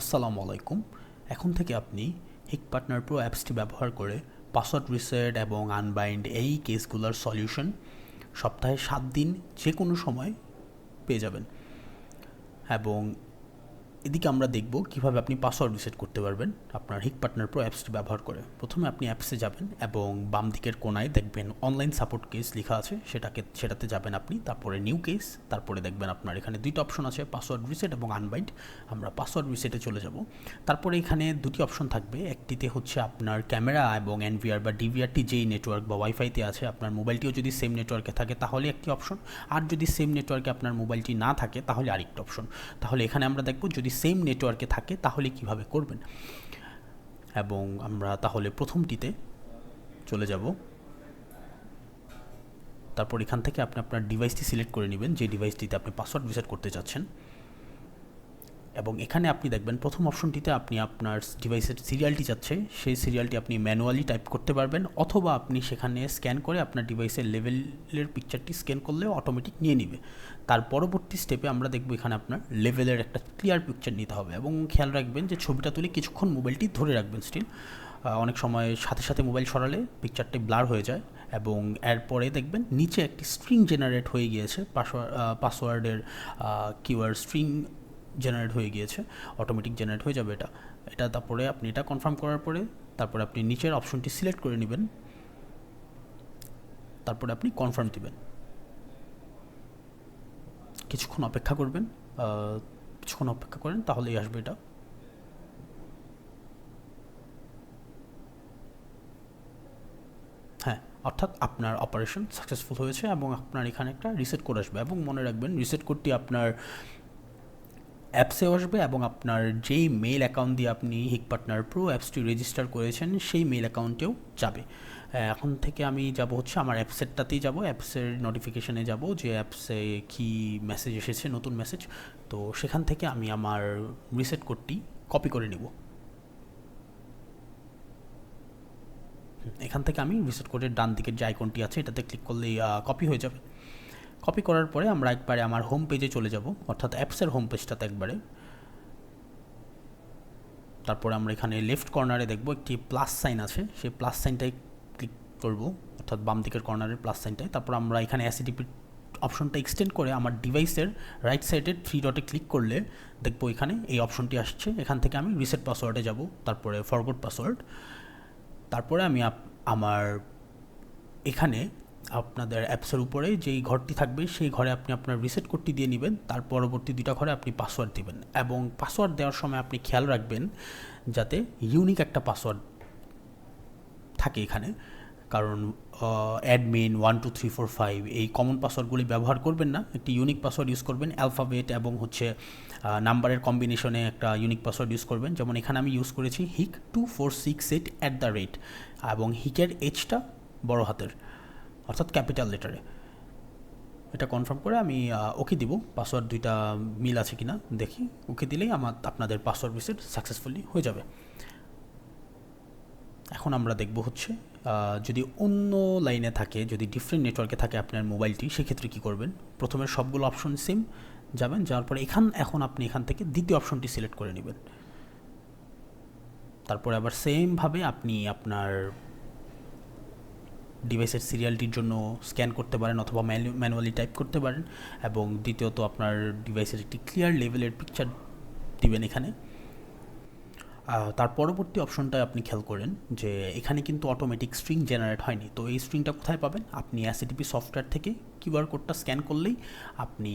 আসসালামু আলাইকুম। এখন থেকে আপনি হিক পার্টনার প্রো অ্যাপসটি ব্যবহার করে পাসওয়ার্ড রিসেট এবং আনবাইন্ড এই কেসগুলোর সলিউশন সপ্তাহে সাত দিন যে কোনো সময় পেয়ে যাবেন। এবং এদিকে আমরা দেখব কীভাবে আপনি পাসওয়ার্ড রিসেট করতে পারবেন আপনার হিক পার্টনার প্রো অ্যাপসটি ব্যবহার করে। প্রথমে আপনি অ্যাপসে যাবেন এবং বাম দিকের কোনায় দেখবেন অনলাইন সাপোর্ট কেস লেখা আছে। সেটাকে, সেটাতে যাবেন আপনি, তারপরে নিউ কেস তারপরে দেখবেন আপনার এখানে দুইটা অপশন আছে পাসওয়ার্ড রিসেট এবং আনবাইন্ড আমরা পাসওয়ার্ড রিসেটে চলে যাব। তারপরে এখানে দুটি অপশন থাকবে। একটিতে হচ্ছে আপনার ক্যামেরা এবং এনভিআর বা ডিভিআরটি যেই নেটওয়ার্ক বা ওয়াইফাইতে আছে, আপনার মোবাইলটিও যদি সেম নেটওয়ার্কে থাকে, তাহলে একটি অপশন আর যদি সেম নেটওয়ার্কে আপনার মোবাইলটি না থাকে, তাহলে আরেকটি অপশন তাহলে এখানে আমরা দেখব যদি সেম নেটওয়ার্কে থাকে, তাহলে কীভাবে করবেন? এবং আমরা তাহলে প্রথমটিতে চলে যাব। তারপর এখান থেকে আপনি আপনার ডিভাইসটি সিলেক্ট করে নেবেন, যে ডিভাইসটিতে আপনি পাসওয়ার্ড রিসেট করতে চাচ্ছেন এবং এখানে আপনি দেখবেন প্রথম অপশনটিতে আপনি আপনার ডিভাইসের সিরিয়ালটি যাচ্ছে, সেই সিরিয়ালটি আপনি ম্যানুয়ালি টাইপ করতে পারবেন অথবা আপনি সেখানে স্ক্যান করে আপনার ডিভাইসের লেভেলের পিকচারটি স্ক্যান করলেও অটোমেটিক নিয়ে নিবে। তার পরবর্তী স্টেপে আমরা দেখব এখানে আপনার লেভেলের একটা ক্লিয়ার পিকচার নিতে হবে এবং খেয়াল রাখবেন যে ছবিটা তুলে কিছুক্ষণ মোবাইলটি ধরে রাখবেন স্টিল অনেক সময় সাথে সাথে মোবাইল সরালে পিকচারটি ব্লার হয়ে যায় এবং এরপরে দেখবেন নিচে একটি স্ট্রিং জেনারেট হয়ে গিয়েছে পাসওয়ার্ড পাসওয়ার্ডের কিওয়ার্ড স্ট্রিং জেনারেট হয়ে গিয়েছে অটোমেটিক জেনারেট হয়ে যাবে এটা। এটা তারপরে আপনি এটা কনফার্ম করার পরে, তারপরে আপনি নিচের অপশনটি সিলেক্ট করে নেবেন। তারপরে আপনি কনফার্ম দিবেন। কিছুক্ষণ অপেক্ষা করবেন কিছুক্ষণ অপেক্ষা করেন, তাহলেই আসবে এটা। হ্যাঁ অর্থাৎ আপনার অপারেশন সাকসেসফুল হয়েছে এবং আপনার এখানে একটা রিসেট কোড আসবে এবং মনে রাখবেন রিসেট কোডটি আপনার অ্যাপসেও আসবে এবং আপনার যেই মেল অ্যাকাউন্ট দিয়ে আপনি হিক পার্টনার প্রো অ্যাপসটি রেজিস্টার করেছেন, সেই মেল অ্যাকাউন্টেও যাবে। এখন থেকে আমি যাব হচ্ছে আমার অ্যাপসেরটাতেই যাব অ্যাপসের নোটিফিকেশানে যাব যে অ্যাপসে কি মেসেজ এসেছে, নতুন মেসেজ তো সেখান থেকে আমি আমার রিসেট কোডটি কপি করে নিব। এখান থেকে আমি রিসেট কোডের ডান দিকের যে আইকনটি আছে, এটাতে ক্লিক করলেই কপি হয়ে যাবে। কপি করার পরে আমরা একবারে আমার হোম পেজে চলে যাব, অর্থাৎ অ্যাপসের হোম পেজটাতে একবারে। তারপরে আমরা এখানে লেফট কর্নারে দেখব, একটি প্লাস সাইন আছে, সেই প্লাস সাইনটাই ক্লিক করব, অর্থাৎ বাম দিকের কর্নারের প্লাস সাইনটাই তারপর আমরা এখানে অ্যাসিডিপি অপশনটা এক্সটেন্ড করে আমার ডিভাইসের রাইট সাইডে থ্রি ডটে ক্লিক করলে দেখব এখানে এই অপশনটি আসছে। এখান থেকে আমি রিসেট পাসওয়ার্ডে যাব, তারপরে ফরগোড পাসওয়ার্ড তারপরে আমি আমার এখানে আপনাদের অ্যাপসের উপরে যেই ঘরটি থাকবে, সেই ঘরে আপনি আপনার রিসেট কোডটি দিয়ে নেবেন। তার পরবর্তী দুটা ঘরে আপনি পাসওয়ার্ড দেবেন এবং পাসওয়ার্ড দেওয়ার সময় আপনি খেয়াল রাখবেন যাতে ইউনিক একটা পাসওয়ার্ড থাকে এখানে। কারণ admin one two three four five এই কমন পাসওয়ার্ডগুলি ব্যবহার করবেন না। একটি ইউনিক পাসওয়ার্ড ইউজ করবেন অ্যালফাবেট এবং হচ্ছে নাম্বারের কম্বিনেশনে একটা ইউনিক পাসওয়ার্ড ইউজ করবেন। যেমন এখানে আমি ইউজ করেছি Hik two four six eight at the rate এবং হিকের এইচটা বড় হাতের। অর্থাৎ ক্যাপিটাল লেটারে। এটা কনফার্ম করে আমি ওকে দিব। পাসওয়ার্ড দুইটা মিল আছে কিনা দেখি। ওকে দিলেই আমার আপনাদের পাসওয়ার্ড রিসেট সাকসেসফুলি হয়ে যাবে। এখন আমরা দেখব হচ্ছে যদি অন্য লাইনে থাকে, যদি ডিফারেন্ট নেটওয়ার্কে থাকে আপনার মোবাইলটি, সেক্ষেত্রে কী করবেন? প্রথমে সবগুলো অপশন সেম যাবেন, যাওয়ার পরে এখান, এখন আপনি এখান থেকে দ্বিতীয় অপশনটি সিলেক্ট করে নেবেন। তারপরে আবার সেমভাবে আপনি আপনার ডিভাইসের সিরিয়ালটির জন্য স্ক্যান করতে পারেন অথবা ম্যানুয়ালি টাইপ করতে পারেন এবং দ্বিতীয়ত আপনার ডিভাইসের একটি ক্লিয়ার লেভেলের পিকচার দিবেন এখানে। তার পরবর্তী অপশনটা আপনি খেয়াল করেন যে এখানে কিন্তু অটোমেটিক স্ট্রিং জেনারেট হয়নি। তো এই স্ট্রিংটা কোথায় পাবেন? আপনি অ্যাসিডিপি সফটওয়্যার থেকে কিউআর কোডটা স্ক্যান করলেই আপনি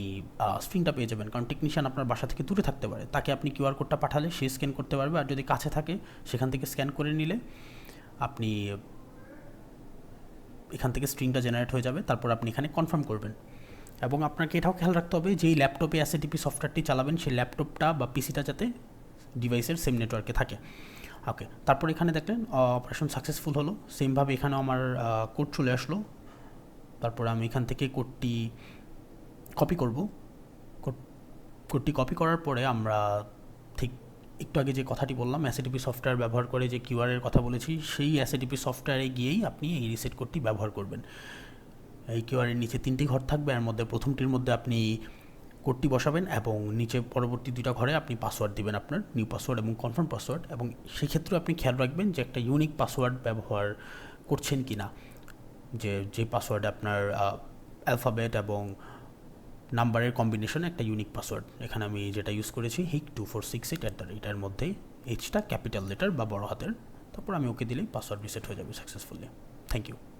স্ট্রিংটা পেয়ে যাবেন। কারণ টেকনিশিয়ান আপনার বাসা থেকে দূরে থাকতে পারে। তাকে আপনি কিউআর কোডটা পাঠালে সে স্ক্যান করতে পারবে আর যদি কাছে থাকে সেখান থেকে স্ক্যান করে নিলে আপনি এখান থেকে স্ট্রিংটা জেনারেট হয়ে যাবে, তারপর আপনি এখানে কনফার্ম করবেন। এবং আপনাকে এটাও খেয়াল রাখতে হবে, যেই ল্যাপটপে অ্যাসিডিপি সফটওয়্যারটি চালাবেন, সেই ল্যাপটপটা বা পিসিটা যাতে ডিভাইসের সেম নেটওয়ার্কে থাকে। ওকে তারপর এখানে দেখলেন অপারেশন সাকসেসফুল হলো। সেমভাবে এখানেও আমার কোড চলে আসলো। তারপর আমি এখান থেকে কোডটি কপি করব। কোডটি কপি করার পরে আমরা একটু আগে যে কথাটি বললাম অ্যাসিডিপি সফটওয়্যার ব্যবহার করে যে কিউআরের কথা বলেছি, সেই অ্যাসিডিপি সফটওয়্যারে গিয়েই আপনি এই রিসেট কোডটি ব্যবহার করবেন। এই কিউআরের নিচে তিনটি ঘর থাকবে, এর মধ্যে প্রথমটির মধ্যে আপনি কোডটি বসাবেন এবং নিচে পরবর্তী দুইটা ঘরে আপনি পাসওয়ার্ড দিবেন আপনার নিউ পাসওয়ার্ড এবং কনফার্ম পাসওয়ার্ড এবং সেক্ষেত্রে আপনি খেয়াল রাখবেন যে একটা ইউনিক পাসওয়ার্ড ব্যবহার করছেন কি না যে যে পাসওয়ার্ডে আপনার অ্যালফাবেট এবং নাম্বারের কম্বিনেশন একটা ইউনিক পাসওয়ার্ড এখানে আমি যেটা ইউজ করেছি Hik two four six eight at the এটার মধ্যে এইচটা ক্যাপিটাল লেটার বা বড় হাতের। তারপর আমি ওকে দিলেই পাসওয়ার্ড রিসেট হয়ে যাবে সাকসেসফুলি থ্যাংক ইউ